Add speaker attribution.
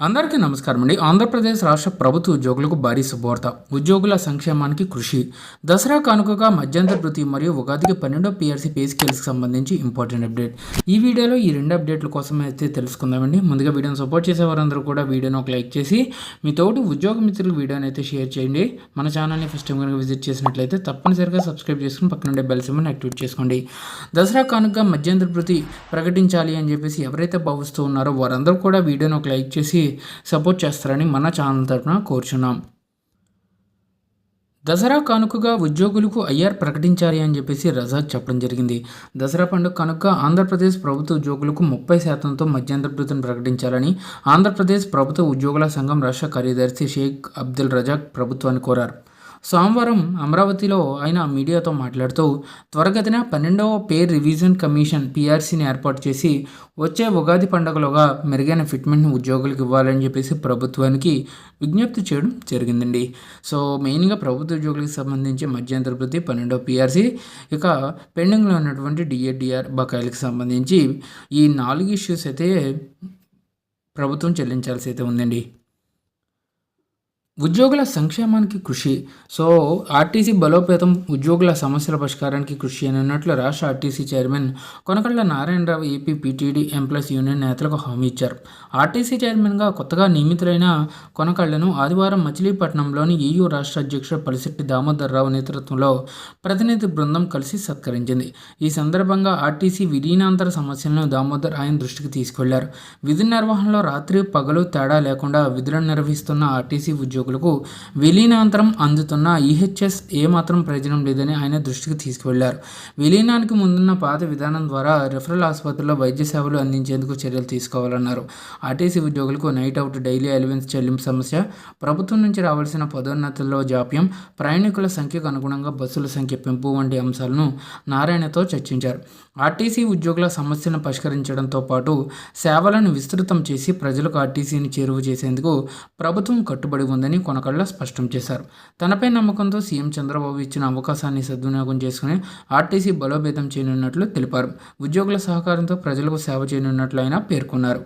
Speaker 1: అందరికీ నమస్కారం అండి. ఆంధ్రప్రదేశ్ రాష్ట్ర ప్రభుత్వ ఉద్యోగులకు భారీ శుభవార్త. ఉద్యోగుల సంక్షేమానికి కృషి. దసరా కానుకగా మధ్యంతర వృత్తి మరియు ఉగాదికి పన్నెండో పీఆర్సీ పే స్కేల్స్కి సంబంధించి ఇంపార్టెంట్ అప్డేట్. ఈ వీడియోలో ఈ రెండు అప్డేట్ల కోసం అయితే తెలుసుకుందామండి. ముందుగా వీడియోని సపోర్ట్ చేసే వారందరూ కూడా వీడియోని ఒక లైక్ చేసి మీ తోటి ఉద్యోగ మిత్రులకు వీడియోని అయితే షేర్ చేయండి. మన ఛానల్ని ఫస్ట్ టైం కనుక విజిట్ చేసినట్లయితే తప్పనిసరిగా సబ్స్క్రైబ్ చేసుకుని పక్కన ఉండే బెల్ సిమ్ని యాక్టివేట్ చేసుకోండి. దసరా కానుకగా మధ్యంతర వృత్తి ప్రకటించాలి అని చెప్పేసి ఎవరైతే భావిస్తూ ఉన్నారో వారందరూ కూడా వీడియోని ఒక లైక్ చేసి సపోర్ట్ చేస్తారని మన ఛానల్ తరఫున కోరుచున్నాం. దసరా కానుకగా ఉద్యోగులకు ఐఆర్ ప్రకటించాలి అని చెప్పేసి రజాక్ చెప్పడం జరిగింది. దసరా పండుగ కనుక ఆంధ్రప్రదేశ్ ప్రభుత్వ ఉద్యోగులకు ముప్పై శాతంతో మధ్యంతర భృతిని ప్రకటించాలని ఆంధ్రప్రదేశ్ ప్రభుత్వ ఉద్యోగుల సంఘం రాష్ట్ర కార్యదర్శి షేక్ అబ్దుల్ రజాక్ ప్రభుత్వాన్ని కోరారు. సోమవారం అమరావతిలో ఆయన మీడియాతో మాట్లాడుతూ త్వరగతిన పన్నెండవ పే రివిజన్ కమిషన్ పీఆర్సీని ఏర్పాటు చేసి వచ్చే ఉగాది పండుగలోగా మెరుగైన ఫిట్మెంట్ని ఉద్యోగులకు ఇవ్వాలని చెప్పేసి ప్రభుత్వానికి విజ్ఞప్తి చేయడం జరిగిందండి. సో మెయిన్గా ప్రభుత్వ ఉద్యోగులకు సంబంధించి మధ్యంతర ప్రతి పన్నెండవ పీఆర్సీ ఇక పెండింగ్లో ఉన్నటువంటి డిఏడిఆర్ బకాయిలకు సంబంధించి ఈ నాలుగు ఇష్యూస్ అయితే ప్రభుత్వం చెల్లించాల్సి అయితే ఉందండి. ఉద్యోగుల సంక్షేమానికి కృషి. సో ఆర్టీసీ బలోపేతం ఉద్యోగుల సమస్యల పరిష్కారానికి కృషి అని అన్నట్లు రాష్ట్ర RTC chairman Konakalla Narayana Rao AP PTD employees union నేతలకు హామీ ఇచ్చారు. ఆర్టీసీ చైర్మన్గా కొత్తగా నియమితులైన కొనకళ్ళను ఆదివారం మచిలీపట్నంలోని ఏయూ రాష్ట్ర అధ్యక్షుడు పలిశెట్టి దామోదర్ రావు నేతృత్వంలో ప్రతినిధి బృందం కలిసి సత్కరించింది. ఈ సందర్భంగా ఆర్టీసీ విలీనాంతర సమస్యలను దామోదర్ ఆయన దృష్టికి తీసుకెళ్ళారు. విధి నిర్వహణలో రాత్రి పగలు తేడా లేకుండా విధులను నిర్వహిస్తున్న ఆర్టీసీ ఉద్యోగులకు విలీనాంతరం అందుతున్న ఈహెచ్ఎస్ ఏమాత్రం ప్రయోజనం లేదని ఆయన దృష్టికి తీసుకువెళ్ళారు. విలీనానికి ముందున్న పాత విధానం ద్వారా రెఫరల్ ఆసుపత్రిలో వైద్య సేవలు అందించేందుకు చర్యలు తీసుకోవాలన్నారు. ఆర్టీసీ ఉద్యోగులకు నైట్ అవుట్ డైలీ అలవెన్స్ చెల్లింపు సమస్య ప్రభుత్వం నుంచి రావాల్సిన పదోన్నతుల్లో జాప్యం ప్రయాణికుల సంఖ్యకు అనుగుణంగా బస్సుల సంఖ్య పెంపు వంటి అంశాలను నారాయణతో చర్చించారు. ఆర్టీసీ ఉద్యోగుల సమస్యలను పరిష్కరించడంతో పాటు సేవలను విస్తృతం చేసి ప్రజలకు ఆర్టీసీని చేరువ చేసేందుకు ప్రభుత్వం కట్టుబడి ఉందని ఉందని కొనకళ్ళ స్పష్టం చేశారు. తనపై నమ్మకంతో సీఎం చంద్రబాబు ఇచ్చిన అవకాశాన్ని సద్వినియోగం చేసుకుని ఆర్టీసీ బలోపేతం చేయనున్నట్లు తెలిపారు. ఉద్యోగుల సహకారంతో ప్రజలకు సేవ చేయనున్నట్లు ఆయన పేర్కొన్నారు.